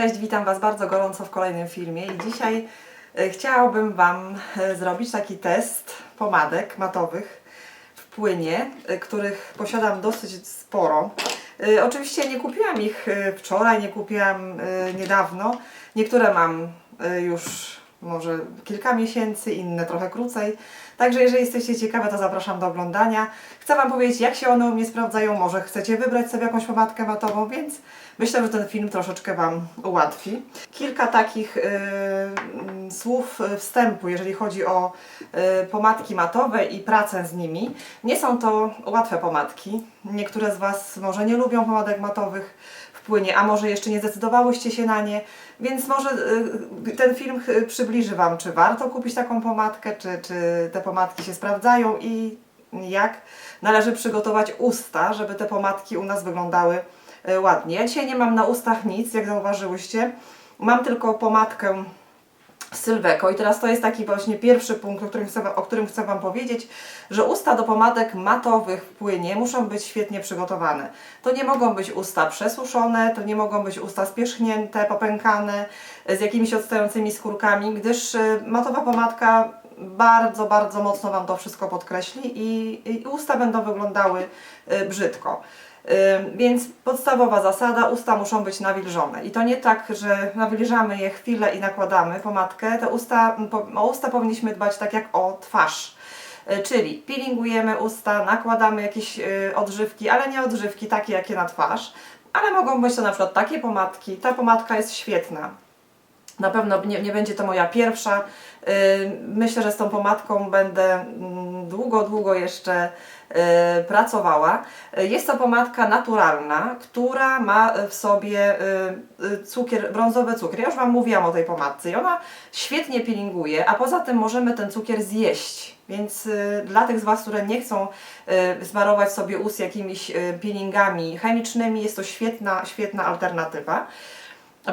Cześć, witam Was bardzo gorąco w kolejnym filmie i dzisiaj e, chciałabym Wam e, zrobić taki test pomadek matowych w płynie, e, których posiadam dosyć sporo. Oczywiście nie kupiłam ich wczoraj, nie kupiłam niedawno. Niektóre mam już może kilka miesięcy, inne trochę krócej. Także jeżeli jesteście ciekawe, to zapraszam do oglądania. Chcę Wam powiedzieć, jak się one u mnie sprawdzają. Może chcecie wybrać sobie jakąś pomadkę matową, więc myślę, że ten film troszeczkę Wam ułatwi. Kilka takich y, mm, słów wstępu, jeżeli chodzi o y, pomadki matowe i pracę z nimi. Nie są to łatwe pomadki. Niektóre z Was może nie lubią pomadek matowych w płynie, a może jeszcze nie zdecydowałyście się na nie, więc może y, ten film y, przybliży Wam, czy warto kupić taką pomadkę, czy, czy te pomadki się sprawdzają i jak należy przygotować usta, żeby te pomadki u nas wyglądały y, ładnie. Ja dzisiaj nie mam na ustach nic, jak zauważyłyście. Mam tylko pomadkę Sylweko. I teraz to jest taki właśnie pierwszy punkt, o którym, chcę, o którym chcę Wam powiedzieć, że usta do pomadek matowych w płynie muszą być świetnie przygotowane. To nie mogą być usta przesuszone, to nie mogą być usta spierzchnięte, popękane, e, z jakimiś odstającymi skórkami, gdyż e, matowa pomadka bardzo, bardzo mocno Wam to wszystko podkreśli i, i usta będą wyglądały e, brzydko. Więc podstawowa zasada, usta muszą być nawilżone. I to nie tak, że nawilżamy je chwilę i nakładamy pomadkę. Te usta, o usta powinniśmy dbać tak jak o twarz. Y, Czyli peelingujemy usta, nakładamy jakieś y, odżywki, ale nie odżywki takie jakie na twarz, ale mogą być to na przykład takie pomadki. Ta pomadka jest świetna. Na pewno nie, nie będzie to moja pierwsza. Yy, Myślę, że z tą pomadką będę mm, długo, długo jeszcze yy, pracowała. Yy, Jest to pomadka naturalna, która ma w sobie cukier, brązowy cukier. Ja już Wam mówiłam o tej pomadce i ona świetnie peelinguje, a poza tym możemy ten cukier zjeść. Więc y, dla tych z Was, które nie chcą y, smarować sobie ust jakimiś y, peelingami chemicznymi, jest to świetna, świetna alternatywa.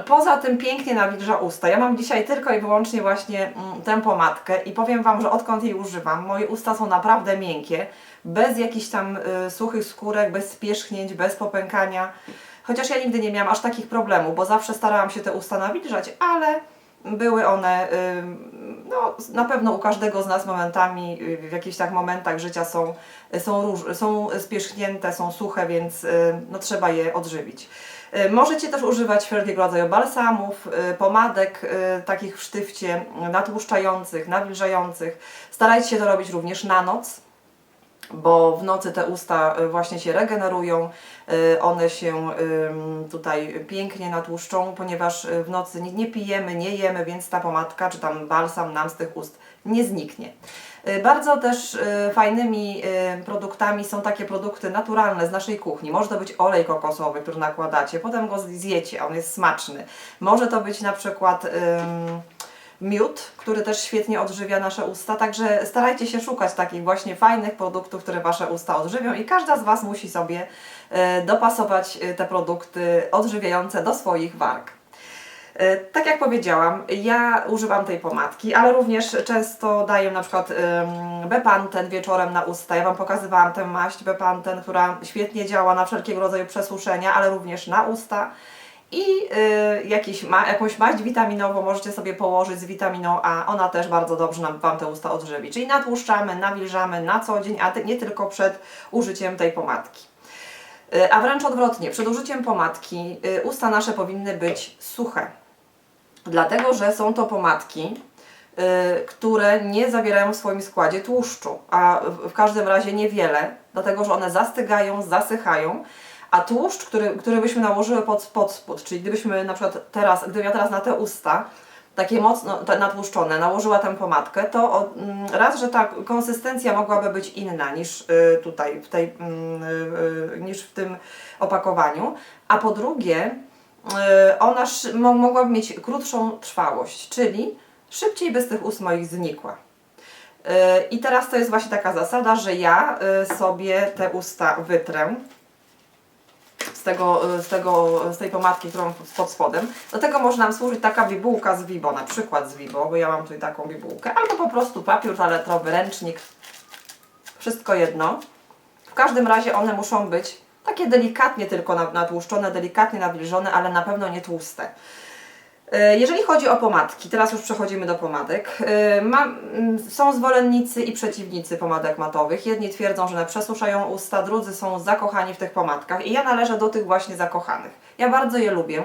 Poza tym pięknie nawilża usta. Ja mam dzisiaj tylko i wyłącznie właśnie mm, tę pomadkę i powiem Wam, że odkąd jej używam, moje usta są naprawdę miękkie, bez jakichś tam y, suchych skórek, bez spierzchnięć, bez popękania. Chociaż ja nigdy nie miałam aż takich problemów, bo zawsze starałam się te usta nawilżać, ale były one, y, no na pewno u każdego z nas momentami, y, w jakichś tak momentach życia są, są, róż, są spierzchnięte, są suche, więc y, no, trzeba je odżywić. Y, Możecie też używać wszelkiego rodzaju balsamów, y, pomadek y, takich w sztywcie natłuszczających, nawilżających. Starajcie się to robić również na noc, bo w nocy te usta właśnie się regenerują, one się tutaj pięknie natłuszczą, ponieważ w nocy nie pijemy, nie jemy, więc ta pomadka czy tam balsam nam z tych ust nie zniknie. Y, Bardzo też y, fajnymi y, produktami są takie produkty naturalne z naszej kuchni. Może to być olej kokosowy, który nakładacie, potem go zjecie, on jest smaczny. Może to być na przykład miód, który też świetnie odżywia nasze usta, także starajcie się szukać takich właśnie fajnych produktów, które Wasze usta odżywią i każda z Was musi sobie dopasować te produkty odżywiające do swoich warg. E, Tak jak powiedziałam, ja używam tej pomadki, ale również często daję na przykład Bepanten wieczorem na usta. Ja Wam pokazywałam tę maść Bepanten, która świetnie działa na wszelkiego rodzaju przesuszenia, ale również na usta. I y, jakiś ma, jakąś maść witaminową możecie sobie położyć z witaminą A, ona też bardzo dobrze nam Wam te usta odżywi. Czyli natłuszczamy, nawilżamy na co dzień, a nie tylko przed użyciem tej pomadki. Y, A wręcz odwrotnie, przed użyciem pomadki usta nasze powinny być suche. Dlatego, że są to pomadki, y, które nie zawierają w swoim składzie tłuszczu, a w, każdym razie niewiele, dlatego że one zastygają, zasychają, a tłuszcz, który, który byśmy nałożyły pod, pod spód, czyli gdybyśmy na przykład teraz, gdybym ja teraz na te usta takie mocno natłuszczone, nałożyła tę pomadkę, to mm, raz, że ta konsystencja mogłaby być inna niż y, tutaj, w tej, mm, y, niż w tym opakowaniu, a po drugie, ona szy- mo- mogłaby mieć krótszą trwałość, czyli szybciej by z tych ust moich znikła. Y, I teraz to jest właśnie taka zasada, że ja y, sobie te usta wytrę z, tego, z, tego, z tej pomadki, którą pod spodem. Do tego może nam służyć taka bibułka z Vibo, na przykład z Vibo, bo ja mam tutaj taką bibułkę, albo po prostu papier toaletowy, ręcznik. wszystko jedno. W każdym razie one muszą być takie delikatnie tylko na- natłuszczone, delikatnie nawilżone, ale na pewno nie tłuste. E, Jeżeli chodzi o pomadki, teraz już przechodzimy do pomadek. E, mm, są zwolennicy i przeciwnicy pomadek matowych. Jedni twierdzą, że one przesuszają usta, drudzy są zakochani w tych pomadkach i ja należę do tych właśnie zakochanych. Ja bardzo je lubię.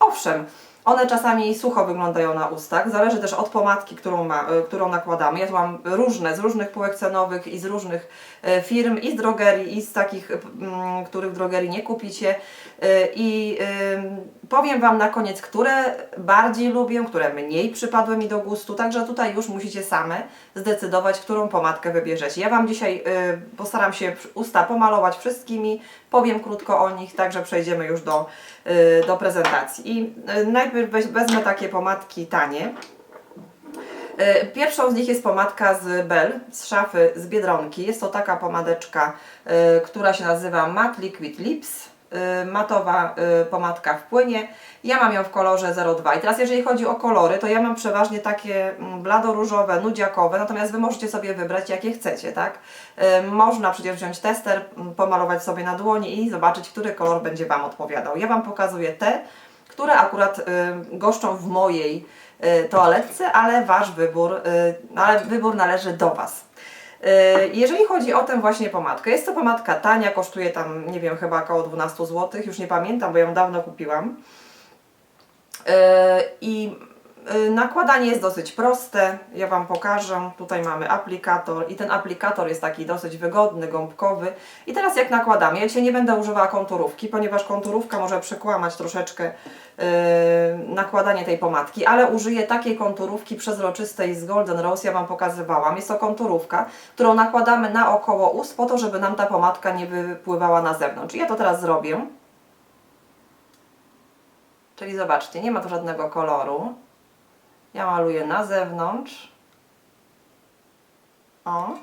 Owszem, one czasami sucho wyglądają na ustach, zależy też od pomadki, którą, ma, e, którą nakładamy. Ja tu mam różne, z różnych półek cenowych i z różnych e, firm, i z drogerii, i z takich, mm, których w drogerii nie kupicie. I powiem Wam na koniec, które bardziej lubię, które mniej przypadły mi do gustu, także tutaj już musicie same zdecydować, którą pomadkę wybierzecie. Ja Wam dzisiaj y, postaram się usta pomalować wszystkimi, powiem krótko o nich, także przejdziemy już do, y, do prezentacji. I y, najpierw wezmę takie pomadki tanie. Y, Pierwszą z nich jest pomadka z Bell, z szafy z Biedronki. Jest to taka pomadeczka, która się nazywa Matte Liquid Lips. Y, Matowa y, pomadka w płynie. Ja mam ją w kolorze 02. I teraz jeżeli chodzi o kolory, to ja mam przeważnie takie mm, bladoróżowe, nudziakowe, natomiast Wy możecie sobie wybrać jakie chcecie, tak? Y, Można przecież wziąć tester, mm, pomalować sobie na dłoni i zobaczyć, który kolor będzie Wam odpowiadał. Ja Wam pokazuję te, które akurat goszczą w mojej toaletce, ale Wasz wybór, ale wybór należy do Was. Y, Jeżeli chodzi o tę właśnie pomadkę, jest to pomadka tania, kosztuje tam, nie wiem, chyba około 12 zł, już nie pamiętam, bo ją dawno kupiłam. Y, I nakładanie jest dosyć proste, ja Wam pokażę. Tutaj mamy aplikator i ten aplikator jest taki dosyć wygodny, gąbkowy. I teraz jak nakładamy, ja dzisiaj nie będę używała konturówki, ponieważ konturówka może przekłamać troszeczkę y, nakładanie tej pomadki, ale użyję takiej konturówki przezroczystej z Golden Rose, ja Wam pokazywałam. Jest to konturówka, którą nakładamy naokoło ust po to, żeby nam ta pomadka nie wypływała na zewnątrz. I ja to teraz zrobię. Czyli zobaczcie, nie ma tu żadnego koloru. Ja maluję na zewnątrz. O.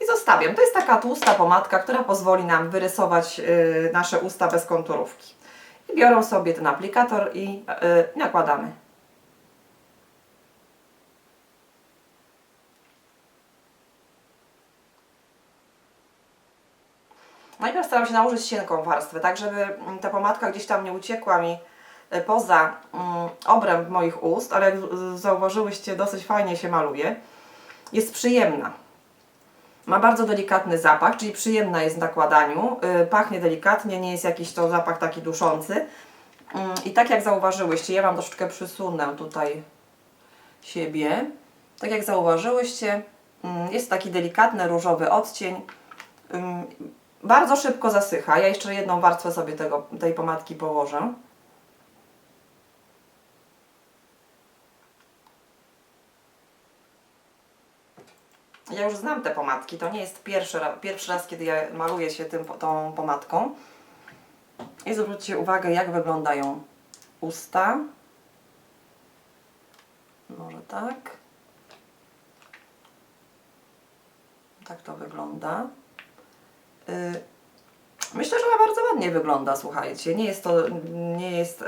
I zostawiam. To jest taka tłusta pomadka, która pozwoli nam wyrysować y, nasze usta bez konturówki. I biorę sobie ten aplikator i y, nakładamy. Najpierw staram się nałożyć cienką warstwę, tak żeby mm, ta pomadka gdzieś tam nie uciekła mi poza mm, obręb moich ust, ale jak zauważyłyście, dosyć fajnie się maluje. Jest przyjemna. Ma bardzo delikatny zapach, czyli przyjemna jest w nakładaniu. y, Pachnie delikatnie, nie jest jakiś to zapach taki duszący. Mm, I tak jak zauważyłyście, ja Wam troszeczkę przysunę tutaj siebie. Tak jak zauważyłyście, mm, jest taki delikatny różowy odcień. Bardzo szybko zasycha. Ja jeszcze jedną warstwę sobie tego, tej pomadki położę. Ja już znam te pomadki. To nie jest pierwszy, pierwszy raz, kiedy ja maluję się tym, tą pomadką. I zwróćcie uwagę, jak wyglądają usta. Może tak. Tak to wygląda. Y, Myślę, że ona bardzo ładnie wygląda, słuchajcie. Nie jest to, nie jest,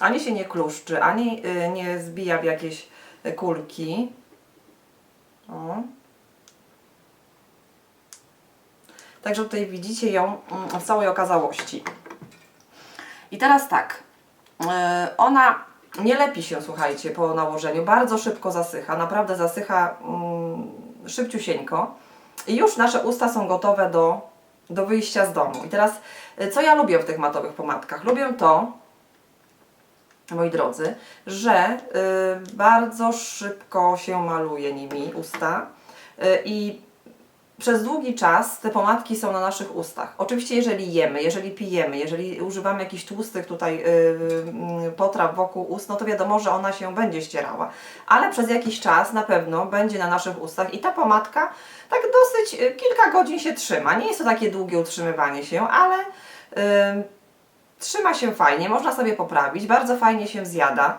ani się nie kluszczy, ani y, nie zbija w jakieś kulki. O. Także tutaj widzicie ją mm, w całej okazałości. I teraz tak, y, ona nie lepi się, słuchajcie, po nałożeniu. Bardzo szybko zasycha, naprawdę zasycha mm, szybciusieńko. I już nasze usta są gotowe do, do wyjścia z domu. I teraz, y, co ja lubię w tych matowych pomadkach? Lubię to, moi drodzy, że y, bardzo szybko się maluje nimi usta i przez długi czas te pomadki są na naszych ustach. Oczywiście, jeżeli jemy, jeżeli pijemy, jeżeli używamy jakichś tłustych tutaj y, y, potraw wokół ust, no to wiadomo, że ona się będzie ścierała. Ale przez jakiś czas na pewno będzie na naszych ustach i ta pomadka tak dosyć y, kilka godzin się trzyma. Nie jest to takie długie utrzymywanie się, ale y, trzyma się fajnie, można sobie poprawić, bardzo fajnie się zjada.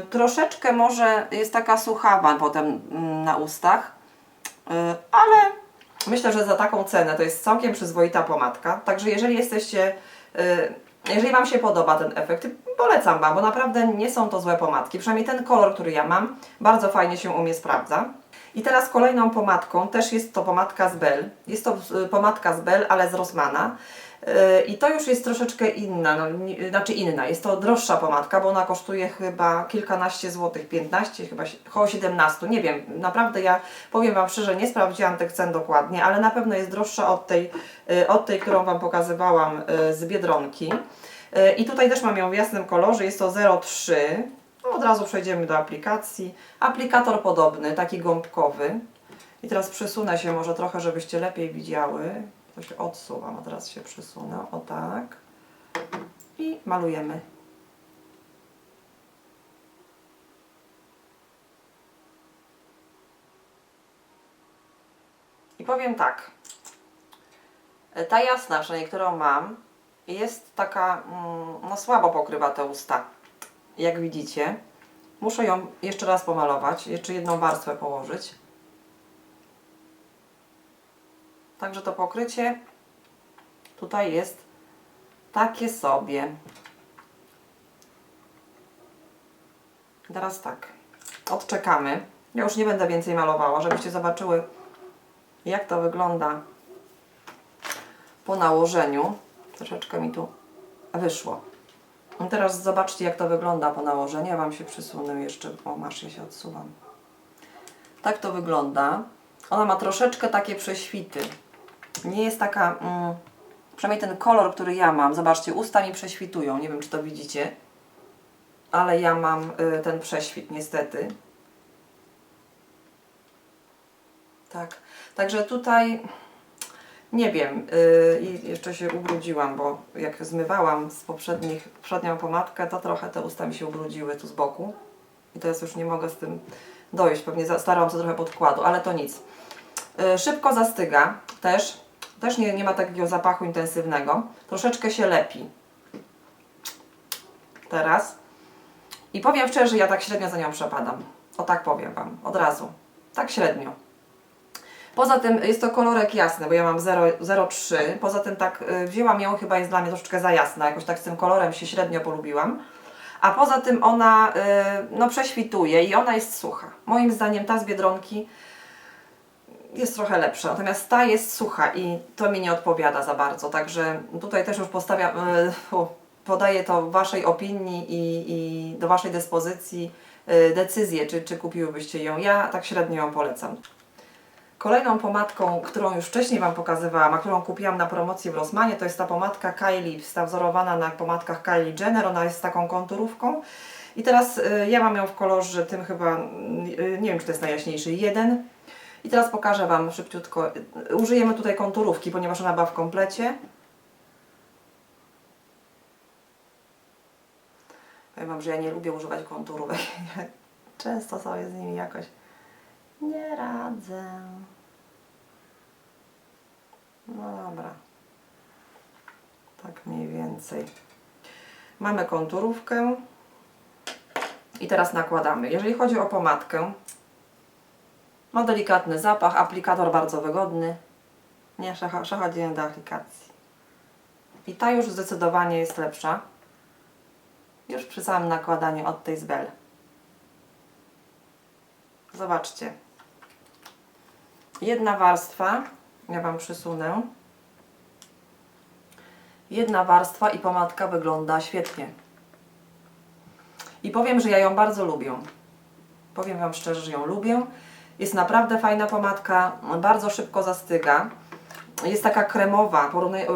Y, troszeczkę może jest taka suchawa potem mm, na ustach, ale myślę, że za taką cenę to jest całkiem przyzwoita pomadka. Także jeżeli jesteście, y, jeżeli Wam się podoba ten efekt, polecam Wam, bo naprawdę nie są to złe pomadki. Przynajmniej ten kolor, który ja mam, bardzo fajnie się u mnie sprawdza. I teraz kolejną pomadką, też jest to pomadka z Bell. Jest to y, pomadka z Bell, ale z Rossmana. Y, I to już jest troszeczkę inna, no, znaczy inna. Jest to droższa pomadka, bo ona kosztuje chyba kilkanaście złotych, 15, chyba około 17, nie wiem. Naprawdę ja powiem Wam szczerze, nie sprawdziłam tych cen dokładnie, ale na pewno jest droższa od tej, y, od tej którą Wam pokazywałam y, z Biedronki. I tutaj też mam ją w jasnym kolorze, jest to 03. No, od razu przejdziemy do aplikacji. Aplikator podobny, taki gąbkowy. I teraz przesunę się może trochę, żebyście lepiej widziały. To się odsuwam, a teraz się przesunę. O tak. I malujemy. I powiem tak. Ta jasna, przynajmniej którą mam, jest taka, mm, no słabo pokrywa te usta. Jak widzicie. Muszę ją jeszcze raz pomalować, jeszcze jedną warstwę położyć. Także to pokrycie tutaj jest takie sobie. Teraz tak, odczekamy. Ja już nie będę więcej malowała, żebyście zobaczyły jak to wygląda po nałożeniu. Troszeczkę mi tu wyszło. I teraz zobaczcie jak to wygląda po nałożeniu. Ja Wam się przysunę jeszcze, o masz, ja się odsuwam. Tak to wygląda. Ona ma troszeczkę takie prześwity. Nie jest taka, mm, przynajmniej ten kolor, który ja mam. Zobaczcie, usta mi prześwitują. Nie wiem, czy to widzicie. Ale ja mam y, ten prześwit niestety. Tak. Także tutaj nie wiem. Yy, I jeszcze się ubrudziłam, bo jak zmywałam z poprzednich, poprzednią pomadkę, to trochę te usta mi się ubrudziły tu z boku. I teraz już nie mogę z tym dojść. Pewnie starałam się trochę podkładu, ale to nic. Yy, szybko zastyga też. Też nie, nie ma takiego zapachu intensywnego. Troszeczkę się lepi. Teraz. I powiem szczerze, ja tak średnio za nią przepadam. O tak powiem Wam, od razu. Tak średnio. Poza tym jest to kolorek jasny, bo ja mam 0 0,3. Poza tym tak y, wzięłam ją, chyba jest dla mnie troszeczkę za jasna. Jakoś tak z tym kolorem się średnio polubiłam. A poza tym ona y, no, prześwituje i ona jest sucha. Moim zdaniem ta z Biedronki jest trochę lepsza, natomiast ta jest sucha i to mi nie odpowiada za bardzo. Także tutaj też już postawiam, fu, podaję to Waszej opinii i, i do Waszej dyspozycji y, decyzję, czy, czy kupiłybyście ją. Ja tak średnio ją polecam. Kolejną pomadką, którą już wcześniej Wam pokazywałam, a którą kupiłam na promocji w Rossmanie, to jest ta pomadka Kylie, ta wzorowana na pomadkach Kylie Jenner. Ona jest taką konturówką. I teraz y, ja mam ją w kolorze tym chyba, nie wiem czy to jest najjaśniejszy, jeden. I teraz pokażę Wam szybciutko. Użyjemy tutaj konturówki, ponieważ ona była w komplecie. Powiem Wam, że ja nie lubię używać konturówek. Często sobie z nimi jakoś nie radzę. No dobra. Tak mniej więcej. Mamy konturówkę. I teraz nakładamy. Jeżeli chodzi o pomadkę, ma delikatny zapach, aplikator bardzo wygodny. Nie, przecho- przechodzimy do aplikacji. I ta już zdecydowanie jest lepsza. Już przy samym nakładaniu od tej z Bell. Zobaczcie. Jedna warstwa, ja Wam przysunę. Jedna warstwa i pomadka wygląda świetnie. I powiem, że ja ją bardzo lubię. Powiem Wam szczerze, że ją lubię. Jest naprawdę fajna pomadka, bardzo szybko zastyga. Jest taka kremowa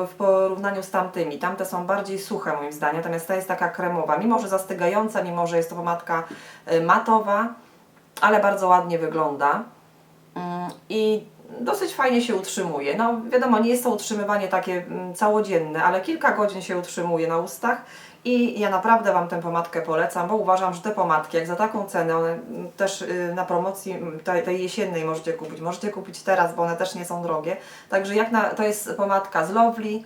w porównaniu z tamtymi. Tamte są bardziej suche moim zdaniem, natomiast ta jest taka kremowa. Mimo, że zastygająca, mimo, że jest to pomadka y, matowa, ale bardzo ładnie wygląda. Mm, I dosyć fajnie się utrzymuje. No wiadomo, nie jest to utrzymywanie takie mm, całodzienne, ale kilka godzin się utrzymuje na ustach i ja naprawdę Wam tę pomadkę polecam, bo uważam, że te pomadki, jak za taką cenę, one mm, też y, na promocji mm, tej, jesiennej możecie kupić. Możecie kupić teraz, bo one też nie są drogie. Także jak na, to jest pomadka z Lovely,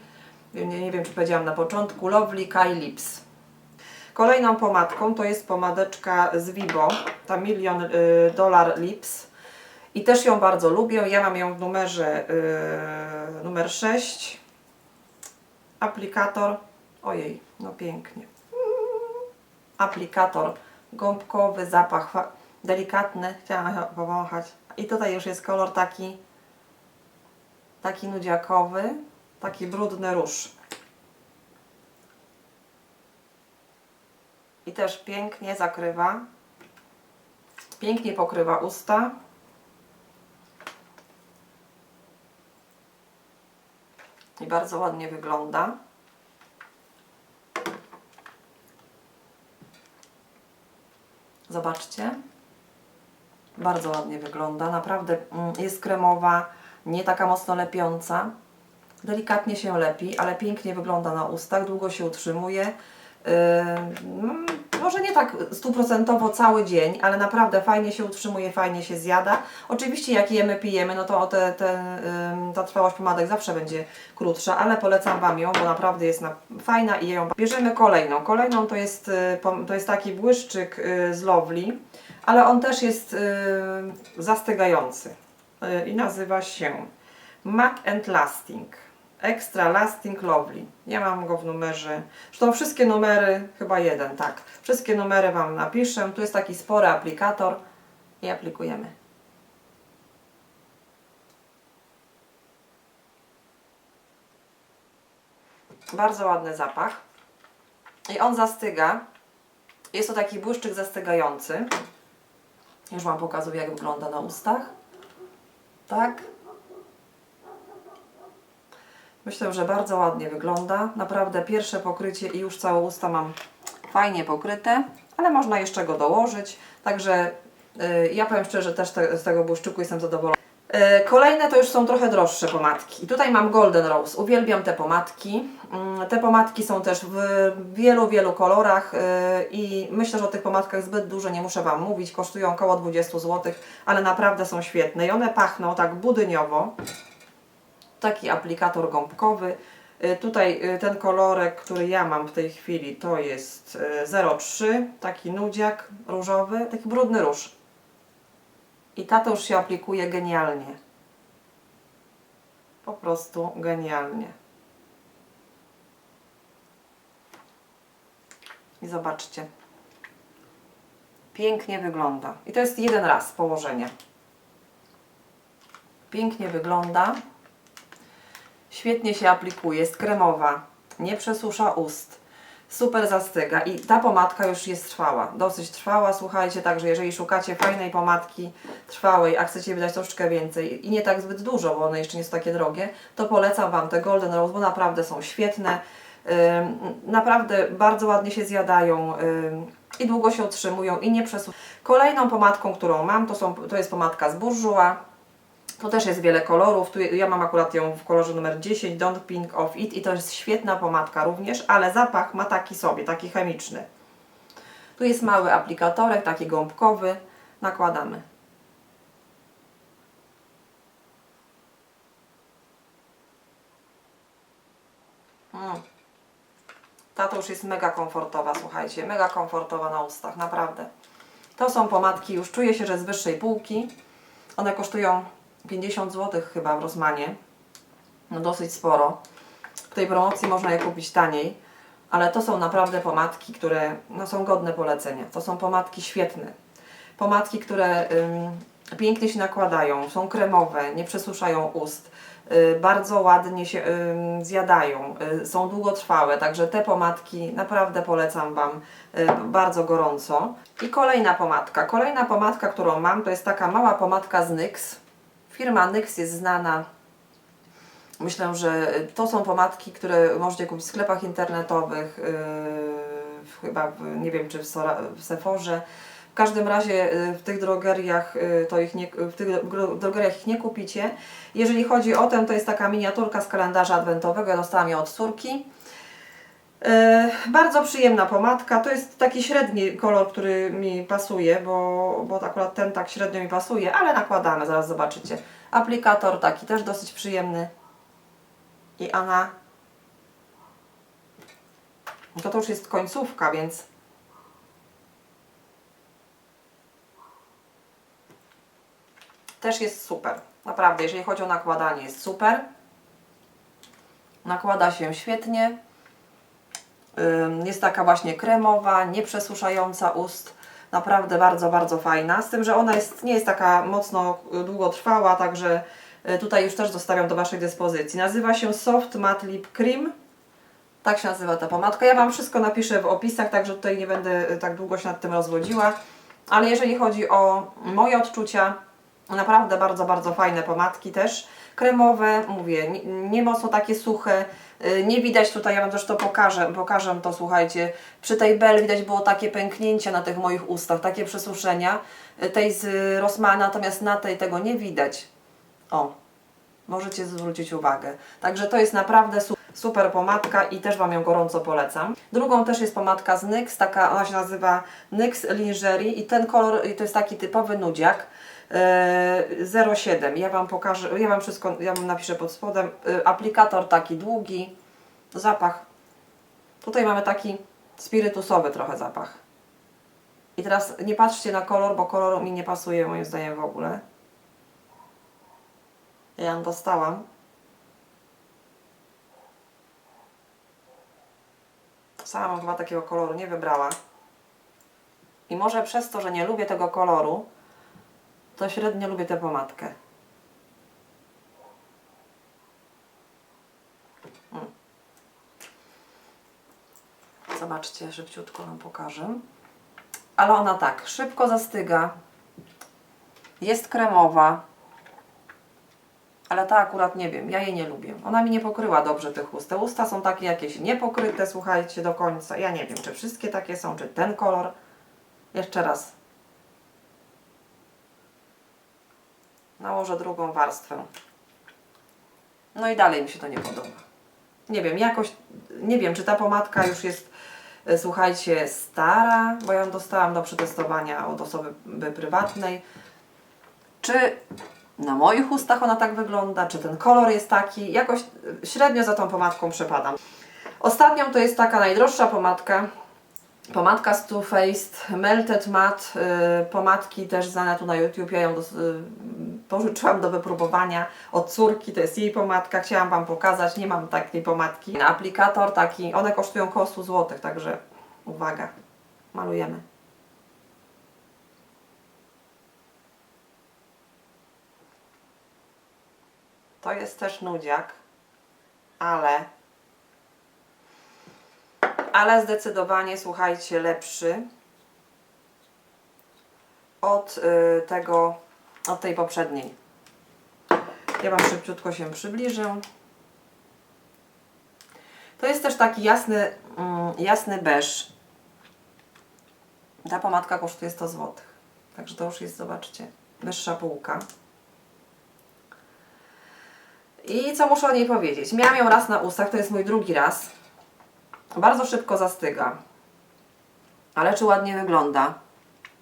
nie, nie wiem czy powiedziałam na początku, Lovely Kai Lips. Kolejną pomadką to jest pomadeczka z Vibo, ta Million y, Dollar Lips. I też ją bardzo lubię. Ja mam ją w numerze y, numer 6. Aplikator. Ojej, no pięknie. Aplikator gąbkowy, zapach delikatny. Chciałam powąchać. I tutaj już jest kolor taki, taki nudziakowy, taki brudny róż. I też pięknie zakrywa, pięknie pokrywa usta. I bardzo ładnie wygląda. Zobaczcie. Bardzo ładnie wygląda. Naprawdę mm, jest kremowa, nie taka mocno lepiąca. Delikatnie się lepi, ale pięknie wygląda na ustach, długo się utrzymuje. Yy, mm, może nie tak stuprocentowo cały dzień, ale naprawdę fajnie się utrzymuje, fajnie się zjada. Oczywiście jak jemy, pijemy, no to te, te, ta trwałość pomadek zawsze będzie krótsza, ale polecam Wam ją, bo naprawdę jest na, fajna i ją bierzemy kolejną. Kolejną to jest, y, to jest taki błyszczyk y, z Lovely, ale on też jest y, zastygający i nazywa się Matte and Lasting. Extra Lasting Lovely. Ja mam go w numerze. Zresztą wszystkie numery, chyba jeden, tak. Wszystkie numery Wam napiszę. Tu jest taki spory aplikator i aplikujemy. Bardzo ładny zapach. I on zastyga. Jest to taki błyszczyk zastygający. Już Wam pokazuję, jak wygląda na ustach. Tak. Myślę, że bardzo ładnie wygląda. Naprawdę pierwsze pokrycie i już całe usta mam fajnie pokryte, ale można jeszcze go dołożyć. Także y, ja powiem szczerze, też te, z tego błyszczyku jestem zadowolona. Y, Kolejne to już są trochę droższe pomadki. I tutaj mam Golden Rose. Uwielbiam te pomadki. Mm, Te pomadki są też w wielu, wielu kolorach y, i myślę, że o tych pomadkach zbyt dużo nie muszę Wam mówić. Kosztują około 20 zł, ale naprawdę są świetne i one pachną tak budyniowo taki aplikator gąbkowy. Y, Tutaj y, ten kolorek, który ja mam w tej chwili, to jest y, 03, taki nudziak różowy, taki brudny róż. I ta to już się aplikuje genialnie. Po prostu genialnie. I zobaczcie. Pięknie wygląda. I to jest jeden raz położenie. Pięknie wygląda. Świetnie się aplikuje, jest kremowa, nie przesusza ust, super zastyga i ta pomadka już jest trwała, dosyć trwała, słuchajcie, także jeżeli szukacie fajnej pomadki trwałej, a chcecie wydać troszeczkę więcej i nie tak zbyt dużo, bo one jeszcze nie są takie drogie, to polecam Wam te Golden Rose, bo naprawdę są świetne, naprawdę bardzo ładnie się zjadają i długo się utrzymują i nie przesuwają. Kolejną pomadką, którą mam, to, są, to jest pomadka z Bourjois, to też jest wiele kolorów. Tu ja mam akurat ją w kolorze numer 10, Don't Pink of It i to jest świetna pomadka również, ale zapach ma taki sobie, taki chemiczny. Tu jest mały aplikatorek, taki gąbkowy. Nakładamy. Mm. Ta to już jest mega komfortowa, słuchajcie, mega komfortowa na ustach, naprawdę. To są pomadki, już czuję się, że z wyższej półki. One kosztują 50 zł chyba w Rosmanie. No dosyć sporo. W tej promocji można je kupić taniej, ale to są naprawdę pomadki, które no, są godne polecenia. To są pomadki świetne. Pomadki, które ym, pięknie się nakładają, są kremowe, nie przesuszają ust, y, bardzo ładnie się ym, zjadają, y, są długotrwałe, także te pomadki naprawdę polecam Wam y, bardzo gorąco. I kolejna pomadka. Kolejna pomadka, którą mam, to jest taka mała pomadka z NYX. Firma NYX jest znana Myślę, że to są pomadki, które możecie kupić w sklepach internetowych, yy, chyba w, nie wiem czy w, Sora, w. W każdym razie yy, w tych drogeriach yy, to ich nie, w tych dro- drogeriach ich nie kupicie. Jeżeli chodzi o tę, to jest taka miniaturka z kalendarza adwentowego, ja dostałam ją od córki. E, bardzo przyjemna pomadka. To jest taki średni kolor, który mi pasuje, bo, bo akurat ten tak średnio mi pasuje, ale nakładamy, zaraz zobaczycie. Aplikator taki też dosyć przyjemny. I ona. No To to już jest końcówka, więc. Też jest super. Naprawdę, jeżeli chodzi o nakładanie, jest super. Nakłada się świetnie. Jest taka właśnie kremowa, nieprzesuszająca ust. Naprawdę bardzo, bardzo fajna. Z tym, że ona jest, nie jest taka mocno y, długotrwała, także y, tutaj już też zostawiam do Waszej dyspozycji. Nazywa się Soft Matte Lip Cream. Tak się nazywa ta pomadka. Ja Wam wszystko napiszę w opisach, także tutaj nie będę y, tak długo się nad tym rozwodziła. Ale jeżeli chodzi o moje odczucia, naprawdę bardzo, bardzo fajne pomadki też. Kremowe, mówię, nie mocno takie suche. Y, Nie widać tutaj, ja Wam też to pokażę, pokażę to, słuchajcie. Przy tej Bell widać było takie pęknięcia na tych moich ustach, takie przesuszenia. y, Tej z Rossmana, natomiast na tej tego nie widać. O, możecie zwrócić uwagę. Także to jest naprawdę su- super pomadka i też Wam ją gorąco polecam. Drugą też jest pomadka z NYX, taka ona się nazywa NYX Lingerie i ten kolor to jest taki typowy nudziak. E, 07. Ja Wam pokażę, ja Wam wszystko, ja Wam napiszę pod spodem. E, Aplikator taki długi, zapach. Tutaj mamy taki spirytusowy trochę zapach. I teraz nie patrzcie na kolor, bo kolor mi nie pasuje moim zdaniem w ogóle. Ja ją dostałam. Sama bym chyba takiego koloru nie wybrała. I może przez to, że nie lubię tego koloru, to średnio lubię tę pomadkę. Mm. Zobaczcie, szybciutko Wam pokażę. Ale ona tak, szybko zastyga. Jest kremowa. Ale ta akurat nie wiem, ja jej nie lubię. Ona mi nie pokryła dobrze tych ust. Te usta są takie jakieś niepokryte, słuchajcie, do końca. Ja nie wiem, czy wszystkie takie są, czy ten kolor. Jeszcze raz. Nałożę drugą warstwę. No i dalej mi się to nie podoba. Nie wiem, jakoś, nie wiem, czy ta pomadka już jest, e, słuchajcie, stara, bo ja ją dostałam do przetestowania od osoby prywatnej. Czy na moich ustach ona tak wygląda, czy ten kolor jest taki, jakoś y, średnio za tą pomadką przepadam. Ostatnią to jest taka najdroższa pomadka, pomadka z Too Faced Melted Matte, y, pomadki też znane tu na YouTube, ja ją pożyczyłam do wypróbowania od córki, to jest jej pomadka, chciałam Wam pokazać, nie mam takiej pomadki. Aplikator taki, one kosztują około 100 zł, także uwaga, malujemy. To jest też nudziak, ale ale zdecydowanie słuchajcie lepszy od y, tego od tej poprzedniej. Ja Wam szybciutko się przybliżę. To jest też taki jasny, mm, jasny beż. Ta pomadka kosztuje 100 zł. Także to już jest, zobaczcie, wyższa półka. I co muszę o niej powiedzieć? Miałam ją raz na ustach, to jest mój drugi raz. Bardzo szybko zastyga. Ale czy ładnie wygląda?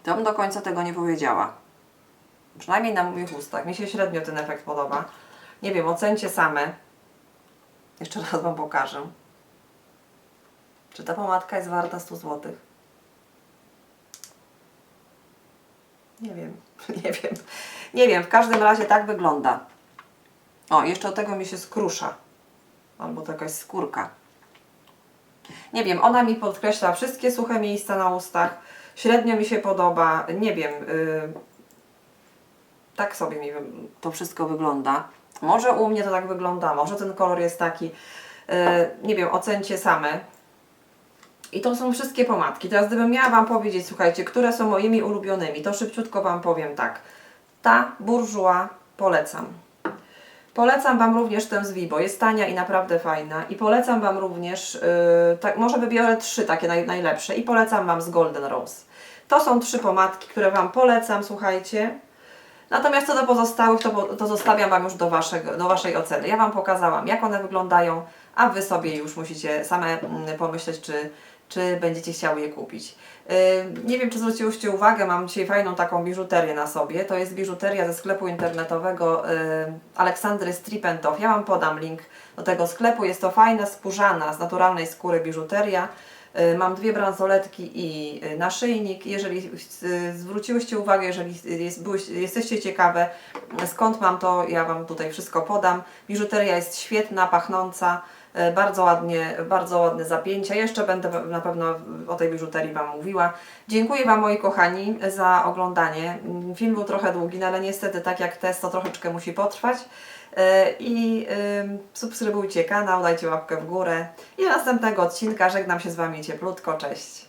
To bym do końca tego nie powiedziała. Przynajmniej na moich ustach. Mi się średnio ten efekt podoba. Nie wiem, ocencie same. Jeszcze raz Wam pokażę. Czy ta pomadka jest warta 100 zł? Nie wiem, nie wiem. Nie wiem, w każdym razie tak wygląda. O, jeszcze od tego mi się skrusza. Albo to jakaś skórka. Nie wiem, ona mi podkreśla wszystkie suche miejsca na ustach. Średnio mi się podoba. Nie wiem. y, tak sobie mi to wszystko wygląda. Może u mnie to tak wygląda, może ten kolor jest taki. y, nie wiem, ocencie same. I to są wszystkie pomadki. Teraz gdybym miała Wam powiedzieć, słuchajcie, które są moimi ulubionymi, to szybciutko Wam powiem tak. Ta Bourjois polecam. Polecam Wam również tę z Vibo, jest tania i naprawdę fajna. I polecam Wam również, yy, tak, może wybiorę trzy takie naj, najlepsze i polecam Wam z Golden Rose. To są trzy pomadki, które Wam polecam, słuchajcie. Natomiast co do pozostałych, to, to zostawiam Wam już do, waszego, do Waszej oceny. Ja Wam pokazałam, jak one wyglądają, a Wy sobie już musicie same mm, pomyśleć, czy, czy będziecie chciały je kupić. Nie wiem, czy zwróciłyście uwagę, mam dzisiaj fajną taką biżuterię na sobie. To jest biżuteria ze sklepu internetowego Aleksandry Stripentow. Ja Wam podam link do tego sklepu. Jest to fajna, skórzana, z naturalnej skóry biżuteria. Y, Mam dwie bransoletki i y, naszyjnik. Jeżeli y, zwróciłyście uwagę, jeżeli jest, jesteście ciekawe skąd mam to, ja Wam tutaj wszystko podam. Biżuteria jest świetna, pachnąca, bardzo ładnie, bardzo ładne zapięcia. Jeszcze będę na pewno o tej biżuterii Wam mówiła. Dziękuję Wam moi kochani za oglądanie. Film był trochę długi, no ale niestety tak jak test to troszeczkę musi potrwać. E, I subskrybujcie kanał, dajcie łapkę w górę. I do następnego odcinka żegnam się z Wami cieplutko. Cześć!